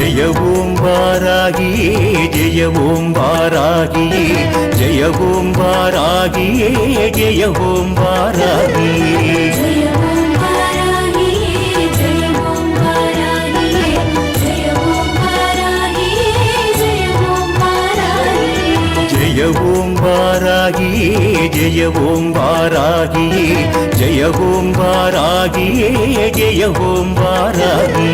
ஜெய ஓம் வாராகியே ஜெய ஓம் வாராகியே. ஜெய ஓம் வாராகியே ஜெய ஓம் வாராகியே. ஜெய ஓம் வாராகியே ஜெய ஓம் வாராகியே ஜெய ஓம் வாராகியே ஜெய ஓம் வாராகியே.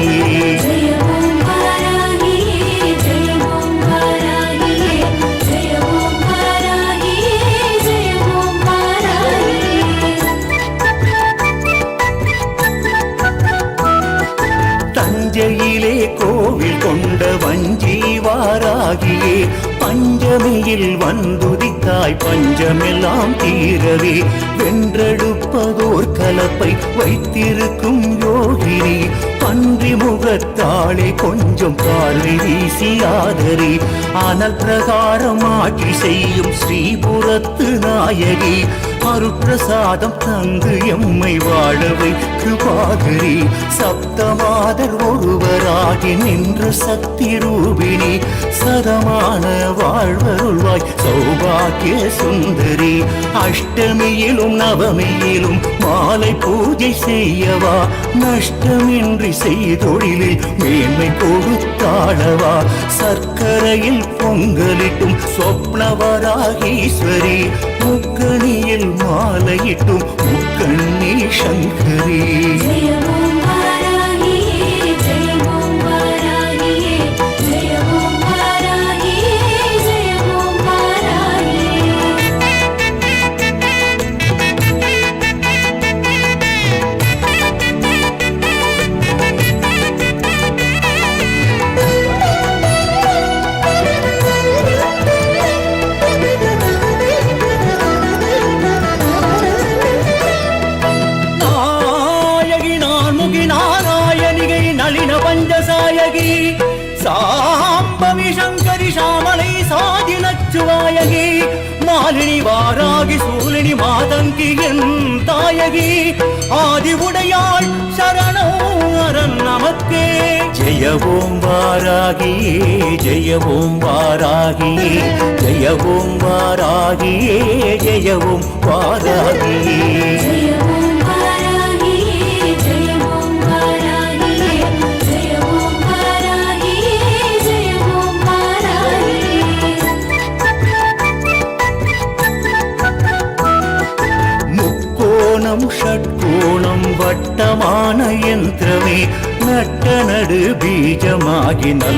கொண்ட பஞ்சமியில் வந்துதித்தாய் பஞ்சமெல்லாம் தீரவே. வென்றெடுப்பதோர் கலப்பை வைத்திருக்கும் யோகினி பன்றி முகத்தாளே கொஞ்சம் பார்வை வீசி ஆதரி. ஆனால் பிரகாரம் செய்யும் ஸ்ரீபுரத்து நாயகி அருப்பிரசாதம் தந்து எம்மை வாழவை கிருபாகரி சப்தமாதர் ஒருவராகி நின்ற சக்தி ரூபிணி. சதமான வாழ்வருள்வாய் சௌபாகிய சுந்தரி. அஷ்டமியிலும் நவமியிலும் மாலை பூஜை செய்யவா. நஷ்டமின்றி செய்தொழிலில் மேன்மை கொடுத்தாழவா சர்க்கரையில் பொங்கலிட்டும் சொப்னவராகீஸ்வரி. முக்கணியில் மாலையிட்டும் முக்கண்ணி சங்கரே. பஞ்சசாயகி. சாம்பவி சங்கரி சாமலை சாதி நச்சுவாயகி மாலினி வாராகி சூலினி மாதங்கி என் தாயகி. ஆதி உடையாள் சரணம் அரண் நமக்கே. ஜெய ஓம் வாராகியே ஜெய ஓம் வாராகியே ஜெய ஓம் வாராகியே ஜெய ஓம் வாராகியே கோணம் வட்டமான யந்திரமே நட்ட நடு பீஜமாகி நலம்